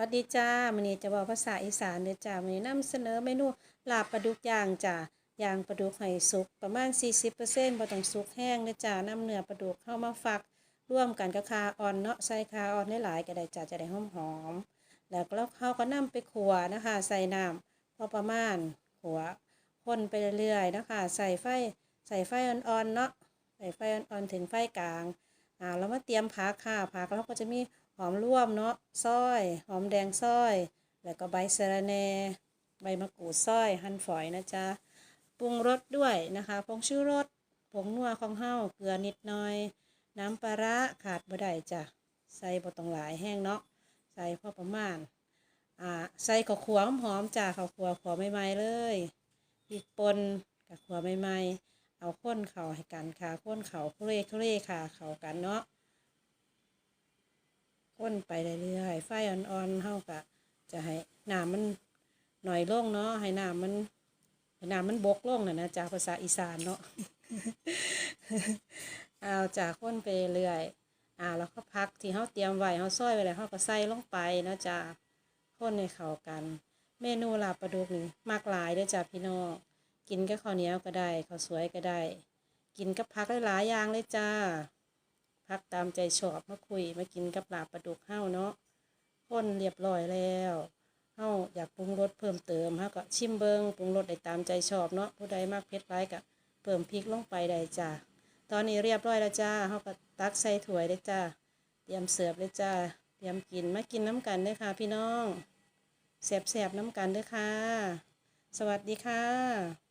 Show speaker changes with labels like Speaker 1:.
Speaker 1: วัสดีจ้ามื้อนี้จะบอกภาษาอีสานเด้อจ้ามื้อนี้นำเสนอเมนูลาบปลาดุกย่างจ้ายางปลาดุกให้สุกประมาณ 40%บ่ต้องสุกแห้งเด้อจ้านำเนื้อปลาดุกเข้ามาฝักร่วมกันกับคาอ่อนเนาะใส่คาอ่อนหลายๆก็ได้จ้าจะได้หอมๆแล้วก็เฮาก็นำไปคั่วนะคะ ใส่น้ำพอประมาณขัวคนไปเรื่อยๆนะคะ ใส่ไฟใส่ไฟอ่อนๆเนาะใส่ไฟอ่อนๆถึงไฟกลาง อ่าเรามาเตรียมผักค่ะผักเราก็จะมีหอมร่วมเนาะซอย หอมแดงซอย แล้วก็ใบสะระแหน่ใบมะกรูดซอย หั่นฝอยนะจ๊ะปรุงรสด้วยนะคะผงชูรสผงนัวของเฮาเกลือนิดหน่อย น้ำปลาร้าขาดบ่ได้จ้ะใส่บ่ต้องหลายแห้งเนาะใส่พอประมาณอ่าใส่ข้าวคั่วหอมจ้ะข้าวคั่วขัวใหม่ๆเลยพริกป่นกับขัวใหม่ๆ เอาข้นเข่าให้กันค่ะข้นเข่าเคร่เคร่ค่ะ เข่ากันเนาะข้นไปเรื่อยๆไฟอ่อนๆเท่ากับจะให้น้ำมันหน่อยลงเนาะให้น้ำมันให้น้ำมันบกลงน่ะนะจากภาษาอีสานเนาะเอาจากข้นไปเรื่อยอ่าแล้วก็พักที่เขาเตรียมไว้เขาซอยไว้แล้วเขาก็ใส่ลงไปนะจ้าข้นให้เข้ากัน เมนูลาบปลาดุกนี่มากหลายเด้อจ้าพี่น้อง กินกับข้าวเหนียวก็ได้ข้าวสวยก็ได้ กินกับผักหลายอย่างเลยจ้าผักตามใจชอบมาคุยมากินกับปลาปลาดุกเฮ้าเนาะข้นเรียบร้อยแล้วเฮ้าอยากปรุงรสเพิ่มเติมเฮ้าก็ชิมเบิงปรุงรสได้ตามใจชอบเนาะผู้ใดมากเผ็ดร้ายก็เพิ่มพริกลงไปได้จ้าตอนนี้เรียบร้อยแล้วจ้าเฮ้าก็ตักใส่ถ้วยเลยจ้าเตรียมเสิร์ฟเลยจ้าเตรียมกินมากินน้ำกันเด้อค่ะ พี่น้องแสบๆน้ำกันเด้อค่ะ สวัสดีค่ะ